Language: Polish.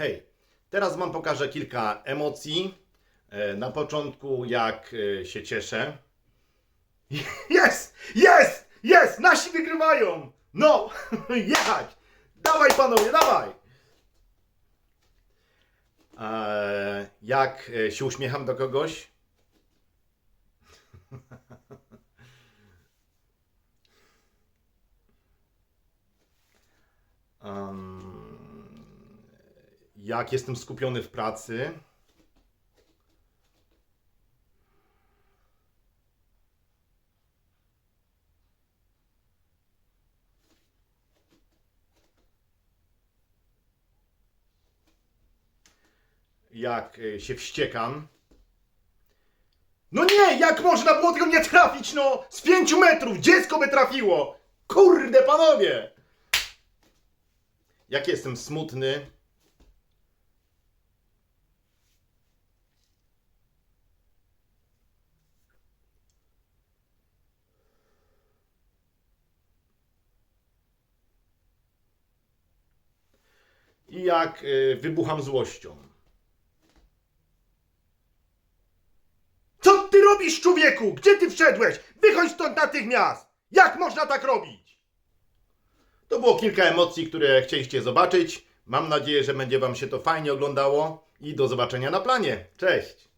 Hej, teraz Wam pokażę kilka emocji. E, Na początku, jak e, się cieszę. Jest! Jest! Jest! Nasi wygrywają! No! Jechać! Dawaj panowie, dawaj! E, Jak się uśmiecham do kogoś? Em, jak jestem skupiony w pracy. Jak y, się wściekam. No nie, jak można było tego nie trafić, no! Z pięciu metrów dziecko by trafiło! Kurde, panowie! Jak jestem smutny. I jak y, wybucham złością. Co ty robisz, człowieku? Gdzie ty wszedłeś? Wychodź stąd natychmiast! Jak można tak robić? To było kilka emocji, które chcieliście zobaczyć. Mam nadzieję, że będzie Wam się to fajnie oglądało i do zobaczenia na planie. Cześć!